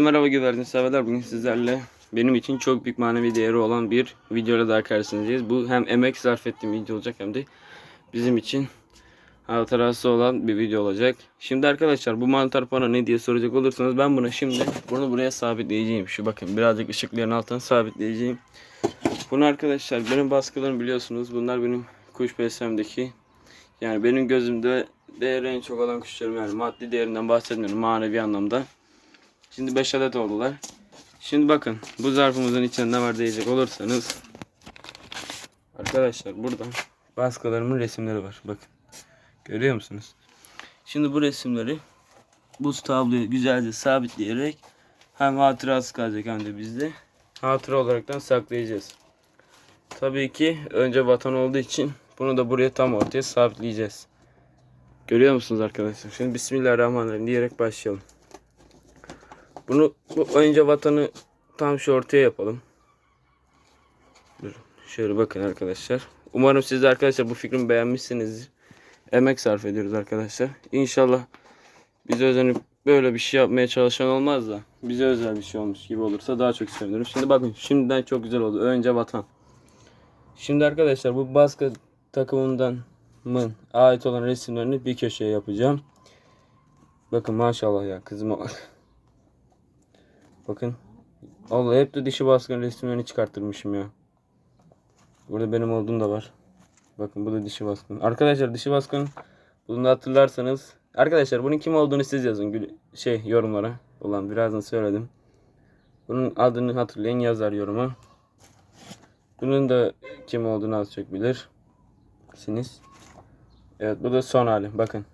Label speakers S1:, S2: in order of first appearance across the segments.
S1: Merhaba güvercin severler. Bugün sizlerle benim için çok büyük manevi değeri olan bir videoyla daha karşınızdayız. Bu hem emek sarf ettiğim video olacak hem de bizim için hatırası olan bir video olacak. Şimdi arkadaşlar bu mantar bana ne diye soracak olursanız ben bunu şimdi bunu buraya sabitleyeceğim. Şu bakın birazcık ışıkların altına sabitleyeceğim. Bunu arkadaşlar benim baskılarım biliyorsunuz. Bunlar benim kuş beslemdeki yani benim gözümde değeri en çok olan kuşlarım yani maddi değerinden bahsetmiyorum manevi anlamda. Şimdi 5 adet oldular. Şimdi bakın bu zarfımızın içinde ne var diyecek olursanız Arkadaşlar burada baskılarımın resimleri var. Bakın. Görüyor musunuz? Şimdi bu resimleri bu tabloya güzelce sabitleyerek hem hatırası kalacak hem de bizde hatıra olaraktan saklayacağız. Tabii ki önce vatan olduğu için bunu da buraya tam ortaya sabitleyeceğiz. Görüyor musunuz arkadaşlar? Şimdi Bismillahirrahmanirrahim diyerek başlayalım. Bunu bu önce vatanı tam şu ortaya yapalım. Şöyle bakın arkadaşlar. Umarım siz de arkadaşlar bu fikrimi beğenmişsinizdir. Emek sarf ediyoruz arkadaşlar. İnşallah bize özenip böyle bir şey yapmaya çalışan olmaz da bize özel bir şey olmuş gibi olursa daha çok sevinirim. Şimdi bakın şimdiden çok güzel oldu. Önce vatan. Şimdi arkadaşlar bu baskı takımından mın ait olan resimlerini bir köşeye yapacağım. Bakın maşallah ya kızıma bak. Bakın. Allah hep de dişi baskın resimlerini çıkarttırmışım ya. Burada benim olduğum da var. Bakın bu da dişi baskın. Arkadaşlar dişi baskın bunu da hatırlarsanız. Arkadaşlar bunun kim olduğunu siz yazın. Şey yorumlara. Ulan birazdan söyledim. Bunun adını hatırlayan yazar yoruma. Bunun da kim olduğunu az çok bilir. Siniz. Evet bu da son hali. Bakın.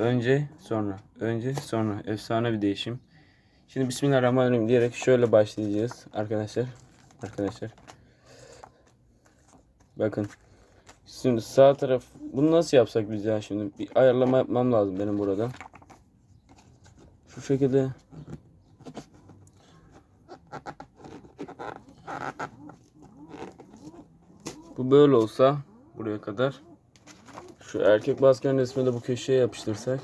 S1: Önce sonra. Önce sonra. Efsane bir değişim. Şimdi Bismillahirrahmanirrahim diyerek şöyle başlayacağız arkadaşlar. Arkadaşlar. Bakın. Şimdi sağ taraf bunu nasıl yapsak biz ya şimdi bir ayarlama yapmam lazım benim burada. Şu şekilde Bu böyle olsa buraya kadar şu erkek baskın resmini de bu köşeye yapıştırsak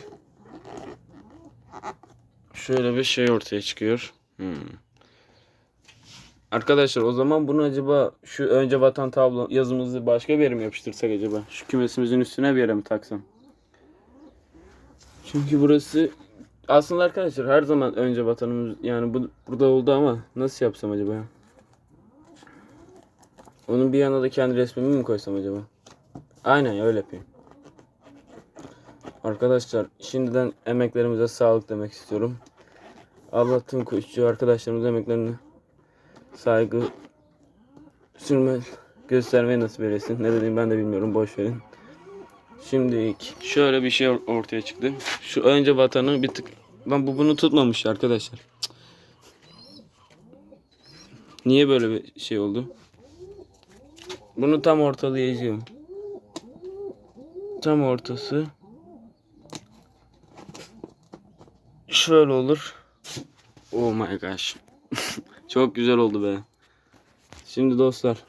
S1: şöyle bir şey ortaya çıkıyor. Hmm. Arkadaşlar o zaman bunu acaba şu önce vatan tablo yazımızı başka bir yere mi yapıştırsak acaba? Şu kümesimizin üstüne bir yere mi taksam? Çünkü burası aslında arkadaşlar her zaman önce vatanımız yani bu burada oldu ama nasıl yapsam acaba? Onun bir yanına da kendi resmimi mi koysam acaba? Aynen öyle yapayım. Arkadaşlar şimdiden emeklerimize sağlık demek istiyorum. Allah tüm kuşçu arkadaşlarımız emeklerine saygı sürme göstermeyi nasip eylesin. Ne dediğimi ben de bilmiyorum boş verin. Şimdi ilk şöyle bir şey or- ortaya çıktı. Şu önce vatanı bir tık lan bu bunu tutmamış arkadaşlar. Niye böyle bir şey oldu? Bunu tam ortalayacağım. Tam ortası. Şöyle olur. Oh my gosh. Çok güzel oldu be. Şimdi dostlar.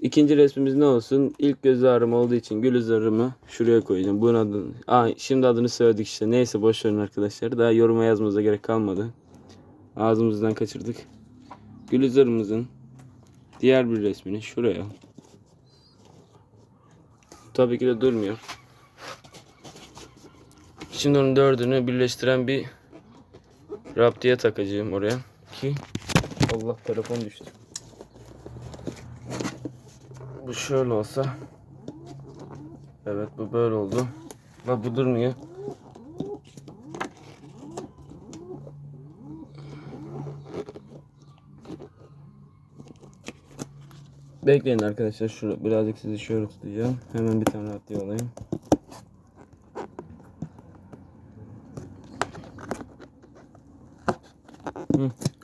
S1: ikinci resmimiz ne olsun? İlk göz ağrım olduğu için gül zarımı şuraya koyacağım. Bunun adını. Aa, şimdi adını söyledik işte. Neyse boş verin arkadaşlar. Daha yoruma yazmanıza gerek kalmadı. Ağzımızdan kaçırdık. Gül diğer bir resmini şuraya. Tabii ki de durmuyor. Şimdi onun dördünü birleştiren bir raptiye takacağım oraya ki Allah telefon düştü. Bu şöyle olsa Evet bu böyle oldu. Ve bu durmuyor. Bekleyin arkadaşlar. Şurada birazcık sizi şöyle tutacağım. Hemen bir tane raptiye alayım.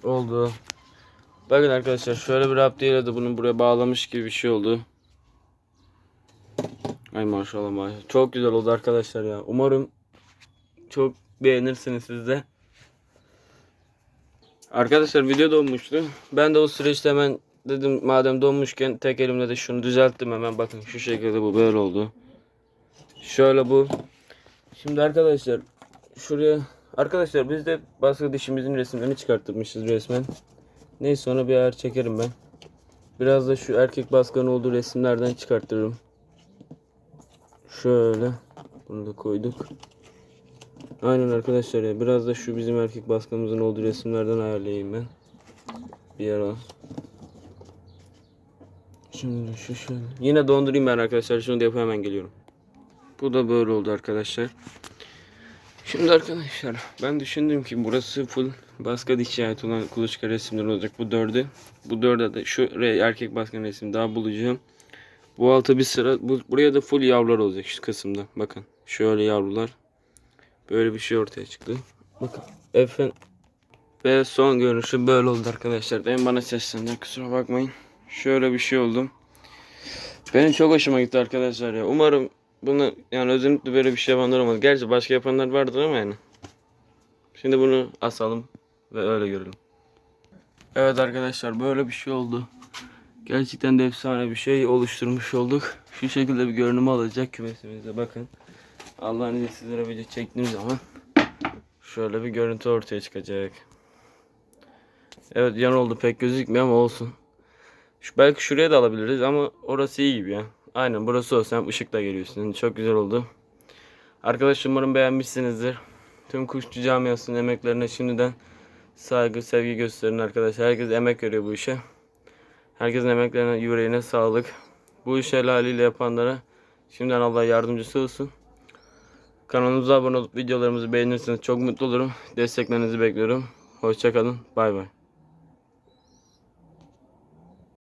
S1: Oldu. Bakın arkadaşlar şöyle bir raptiyeyle de bunu buraya bağlamış gibi bir şey oldu. Ay maşallah maşallah. Çok güzel oldu arkadaşlar ya. Umarım çok beğenirsiniz siz de. Arkadaşlar video donmuştu. Ben de o süreçte hemen dedim madem donmuşken tek elimle de şunu düzelttim hemen bakın şu şekilde bu böyle oldu. Şöyle bu. Şimdi arkadaşlar şuraya arkadaşlar biz de baskı dişimizin resimlerini çıkarttırmışız resmen. Neyse sonra bir ayar çekerim ben. Biraz da şu erkek baskının olduğu resimlerden çıkarttırırım. Şöyle. Bunu da koyduk. Aynen arkadaşlar ya. Biraz da şu bizim erkek baskımızın olduğu resimlerden ayarlayayım ben. Bir ara. Şimdi şu şöyle. Yine dondurayım ben arkadaşlar. Şunu da yapıp hemen geliyorum. Bu da böyle oldu arkadaşlar. Şimdi arkadaşlar ben düşündüm ki burası full baskı dişi ait olan kuluçka resimleri olacak bu dördü. Bu dörde de şu erkek baskın resmi daha bulacağım. Bu alta bir sıra bu, buraya da full yavrular olacak şu kısımda. Bakın şöyle yavrular. Böyle bir şey ortaya çıktı. Bakın efendim. Ve son görünüşü böyle oldu arkadaşlar. Benim bana seslendiler kusura bakmayın. Şöyle bir şey oldu. Benim çok hoşuma gitti arkadaşlar ya. Umarım bunu yani özellikle böyle bir şey yapanlar olmaz. Gerçi başka yapanlar vardır ama yani. Şimdi bunu asalım ve öyle görelim. Evet arkadaşlar böyle bir şey oldu. Gerçekten de efsane bir şey oluşturmuş olduk. Şu şekilde bir görünüm alacak kümesimizde bakın. Allah'ın izniyle sizlere video çektiğim zaman şöyle bir görüntü ortaya çıkacak. Evet yan oldu pek gözükmüyor ama olsun. Şu, belki şuraya da alabiliriz ama orası iyi gibi ya. Aynen burası olsa hem ışıkla geliyorsun. Çok güzel oldu. Arkadaşlar umarım beğenmişsinizdir. Tüm kuşçu camiasının emeklerine şimdiden saygı, sevgi gösterin arkadaşlar. Herkes emek veriyor bu işe. Herkesin emeklerine, yüreğine sağlık. Bu işi helaliyle yapanlara şimdiden Allah yardımcısı olsun. Kanalımıza abone olup videolarımızı beğenirseniz çok mutlu olurum. Desteklerinizi bekliyorum. Hoşçakalın. Bay bay.